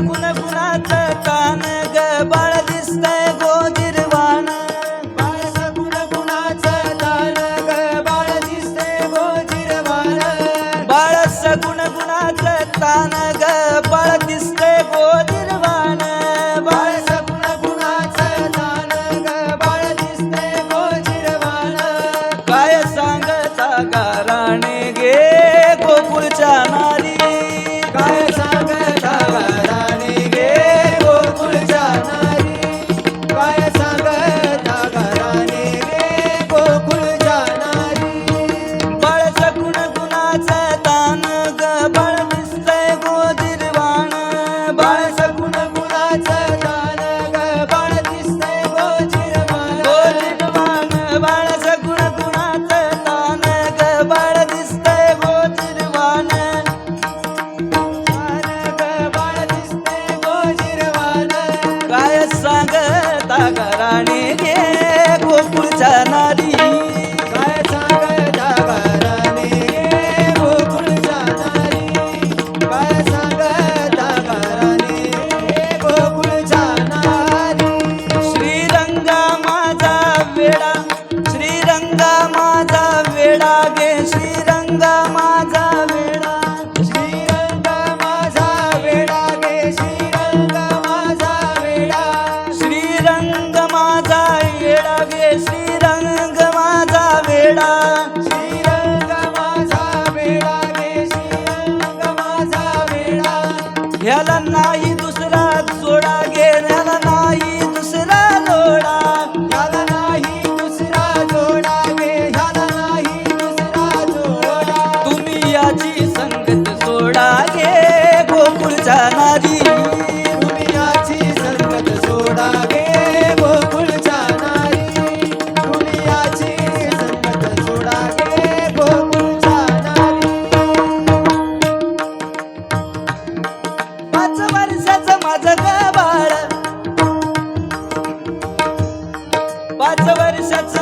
गुण गुणाचा कान ग आता घराणे गे गोकुळच्या नारी काय सांगायच्या घराणे गे गोकुळच्या नारी काय सांगायच्या माझा वेडा श्रीरंगा माझा वेडा गे माझा संगत सोडा गे गोकुळ जाणारी दुनियाची संगत सोडा गे गोकुळ जाणारी दुनियाची संगत सोडा गे गोकुळ जाणारी पाच वर्षाचं माझं बाळ. पाच वर्षाचं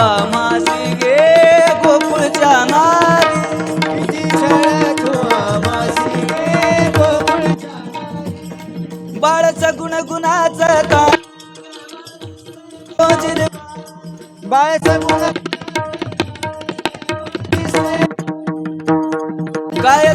भावा मासी गे गोकुळच्या नारी तुझी झळक मासी गे गोकुळच्या बाळाचा गुण गुणाचा का बाळाचा गुण काय